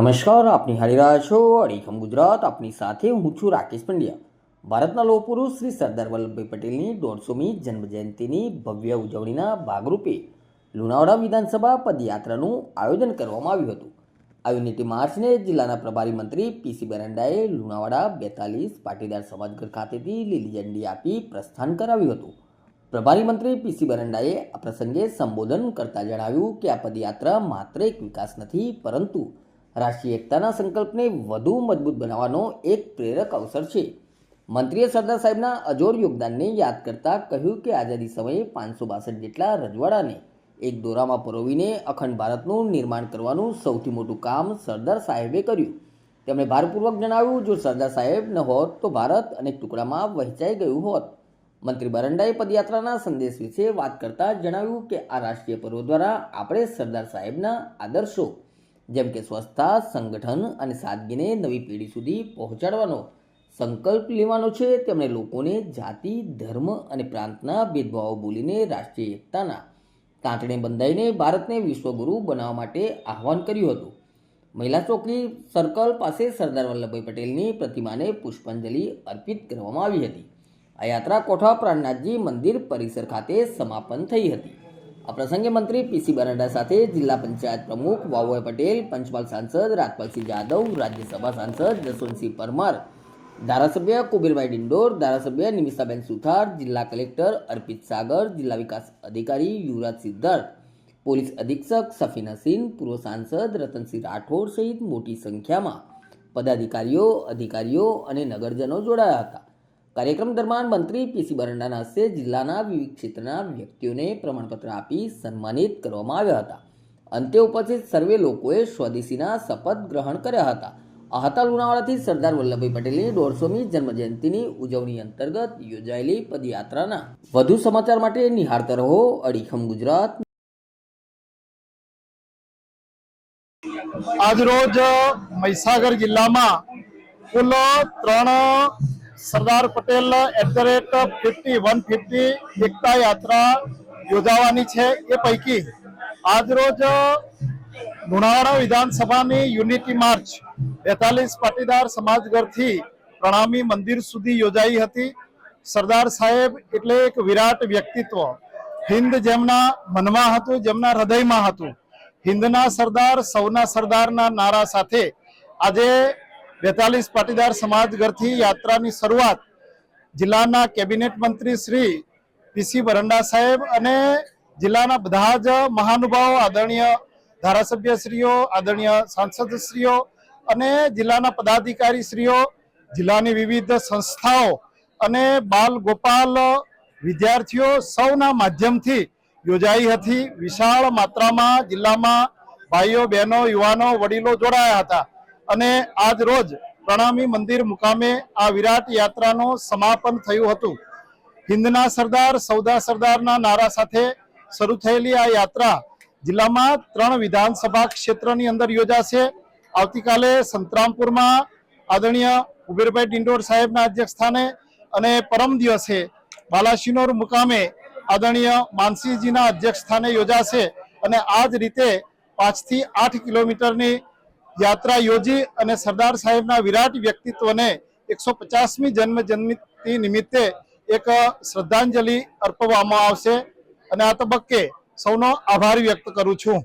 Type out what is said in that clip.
નમસ્કાર, આપની હારી રહ્યા છો અડીખમ ગુજરાત. આપની સાથે હું છું રાકેશ પંડ્યા. ભારતના લોહ પુરુષ શ્રી સરદાર વલ્લભભાઈ પટેલની દોઢસોમી જન્મજયંતિની ભવ્ય ઉજવણીના ભાગરૂપે લુણાવાડા વિધાનસભા પદયાત્રાનું આયોજન કરવામાં આવ્યું હતું. આ યુનિટી માર્ચને જિલ્લાના પ્રભારી મંત્રી પીસી બરંડાએ લુણાવાડા બેતાલીસ પાટીદાર સમાજઘર ખાતેથી લીલી ઝંડી આપી પ્રસ્થાન કરાવ્યું હતું. પ્રભારી મંત્રી પીસી બરંડાએ આ પ્રસંગે સંબોધન કરતા જણાવ્યું કે આ પદયાત્રા માત્ર એક વિકાસ નથી, પરંતુ રાષ્ટ્રીય એકતાના સંકલ્પને વધુ મજબૂત બનાવવાનો એક પ્રેરક અવસર છે. મંત્રીએ સરદાર સાહેબના અજોર યોગદાનને યાદ કરતા કહ્યું કે આઝાદી સમયે પાંચસો બાસઠ જેટલા રજવાડાને એક દોરામાં પરોવીને અખંડ ભારતનું નિર્માણ કરવાનું સૌથી મોટું કામ સરદાર સાહેબે કર્યું. તેમણે ભારપૂર્વક જણાવ્યું, જો સરદાર સાહેબ ન હોત તો ભારત અનેક ટુકડામાં વહેંચાઈ ગયું હોત. મંત્રી બરંડાએ પદયાત્રાના સંદેશ વિશે વાત કરતા જણાવ્યું કે, આ રાષ્ટ્રીય પર્વ દ્વારા આપણે સરદાર સાહેબના આદર્શો જેમ કે સ્વચ્છતા, સંગઠન અને સાદગીને નવી પેઢી સુધી પહોંચાડવાનો સંકલ્પ લેવાનો છે, તેમણે લોકોને જાતિ, ધર્મ અને પ્રાંતના ભેદભાવો ભૂલીને રાષ્ટ્રીય એકતાના તાંતણે બંધાઈને ભારતને વિશ્વગુરુ બનાવવા માટે આહવાન કર્યું હતું. મહિલા ચોકી સર્કલ પાસે સરદાર વલ્લભભાઈ પટેલની પ્રતિમાને પુષ્પાંજલિ અર્પિત કરવામાં આવી હતી. આ યાત્રા કોઠા પ્રાણનાથજી મંદિર પરિસર ખાતે સમાપન થઈ હતી. આ પ્રસંગે મંત્રી પીસી બરાડા સાથે જિલ્લા પંચાયત પ્રમુખ વાવુભાઈ પટેલ, પંચમહાલ સાંસદ રાજપાલસિંહ જાદવ, રાજ્યસભા સાંસદ જસવંતસિંહ પરમાર, ધારાસભ્ય કુબીરભાઈ ડિંડોર, ધારાસભ્ય નિમિષાબેન સુથાર, જિલ્લા કલેક્ટર અર્પિત સાગર, જિલ્લા વિકાસ અધિકારી યુવરાજ સિદ્ધાર્થ, પોલીસ અધિક્ષક સફીન હસીન પૂર્વ સાંસદ રતનસિંહ રાઠોડ સહિત મોટી સંખ્યામાં પદાધિકારીઓ, અધિકારીઓ અને નગરજનો જોડાયા હતા. કાર્યક્રમ દરમિયાન મંત્રી પીસી બરંડાના હસ્તે જિલ્લાના વિવિધ ક્ષેત્રના વ્યક્તિઓને પ્રમાણપત્ર આપી સન્માનિત કરવામાં આવ્યા હતા. અંતે ઉપસ્થિત સર્વે લોકોએ સ્વદેશીના શપથ ગ્રહણ કર્યા હતા. આ લુણાવાડાથી સરદાર વલ્લભભાઈ પટેલની દોઢસોમી જન્મજયંતિની ઉજવણી અંતર્ગત યોજાયેલી પદયાત્રાના. વધુ સમાચાર માટે નિહાળતા રહો અડીખમ ગુજરાત. આજરોજ મહીસાગર જિલ્લામાં કુલ ત્રણ Sardar Patel at the rate fifty one fifty Ekta Yatra યોજાવાની છે. એ પૈકી આજરોજ લુણાવાડા વિધાનસભાની યુનિટી માર્ચ બેતાલીસ પાટીદાર સમાજઘરથી પ્રણામી મંદિર સુધી યોજાઈ હતી. સરદાર સાહેબ એટલે એક વિરાટ વ્યક્તિત્વ. હિન્દ જેમના મનમાં હતું, જેમના હૃદયમાં હતું. હિન્દના સરદાર, સૌના સરદારના નારા સાથે આજે બેતાલીસ પાટીદાર સમાજ ઘરથી યાત્રાની શરૂઆત જિલ્લાના કેબિનેટ મંત્રી શ્રી પીસી બરંડા સાહેબ અને જિલ્લાના બધા જ મહાનુભાવો, આદરણીય ધારાસભ્યશ્રીઓ, આદરણીય સાંસદશ્રીઓ અને જિલ્લાના પદાધિકારી શ્રીઓ જિલ્લાની વિવિધ સંસ્થાઓ અને બાલ ગોપાલ વિદ્યાર્થીઓ સૌના માધ્યમથી યોજાઈ હતી. વિશાળ માત્રામાં જિલ્લામાં ભાઈઓ, બહેનો, યુવાનો, વડીલો જોડાયા હતા. અને આજ રોજ પ્રણામી મંદિર મુકામે આ વિરાટ યાત્રાનું સમાપન થયું હતું. હિન્દના સરદાર, સૌદા સરદારના નારા સાથે શરૂ થયેલી આ યાત્રા જિલ્લામાં ત્રણ વિધાનસભા ક્ષેત્રની અંદર યોજાશે. આવતીકાલે સંતરામપુરમાં આદરણીય કુબેરભાઈ ડિંડોર સાહેબના અધ્યક્ષસ્થાને અને પરમ દિવસે બાલાશિનોર મુકામે આદરણીય માનસિંહજીના અધ્યક્ષ સ્થાને યોજાશે. અને આ જ રીતે પાંચથી આઠ કિલોમીટરની યાત્રા યોજી અને સરદાર સાહેબના વિરાટ વ્યક્તિત્વને એકસો પચાસમી જન્મ જન્મતિ નિમિત્તે એક શ્રદ્ધાંજલિ અર્પવામાં આવશે. અને આ તબક્કે સૌનો આભાર વ્યક્ત કરું છું.